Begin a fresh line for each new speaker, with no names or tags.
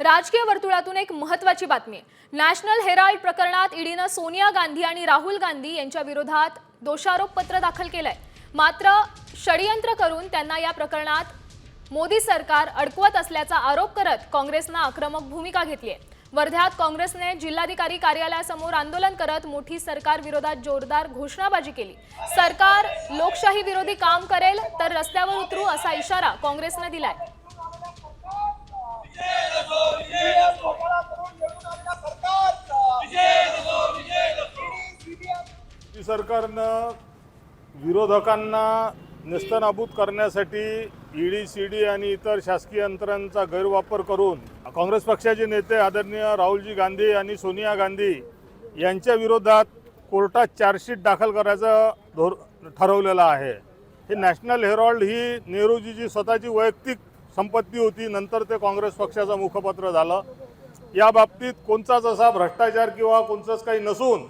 राजकीय वर्तुळातून एक महत्वाची बातमी. आहे नॅशनल हेराल्ड प्रकरणात ईडीनं सोनिया गांधी आणि राहुल गांधी यांच्या विरोधात दोषारोपपत्र दाखल केलंय. मात्र षडयंत्र करून त्यांना या प्रकरणात मोदी सरकार अडकवत असल्याचा आरोप करत काँग्रेसनं आक्रमक भूमिका घेतली आहे वर्ध्यात काँग्रेसने जिल्हाधिकारी कार्यालयासमोर आंदोलन करत मोठी सरकार विरोधात जोरदार घोषणाबाजी केली. सरकार लोकशाही विरोधी काम करेल तर रस्त्यावर उतरू असा इशारा काँग्रेसनं दिलाय.
सरकारनं विरोधकांना नेस्तनाबूत करण्यासाठी ईडी सीडी आणि इतर शासकीय यंत्रांचा गैरवापर करून काँग्रेस पक्षाचे नेते आदरणीय राहुलजी गांधी आणि सोनिया गांधी यांच्या विरोधात कोर्टात चार्जशीट दाखल करायचं धोर ठरवलेलं आहे. हे नॅशनल हेरॉल्ड ही नेहरूजीची स्वतःची वैयक्तिक संपत्ती होती नंतर ते काँग्रेस पक्षाचं मुखपत्र झालं. या बाबतीत कोणताच असा भ्रष्टाचार किंवा कोणचंच काही नसून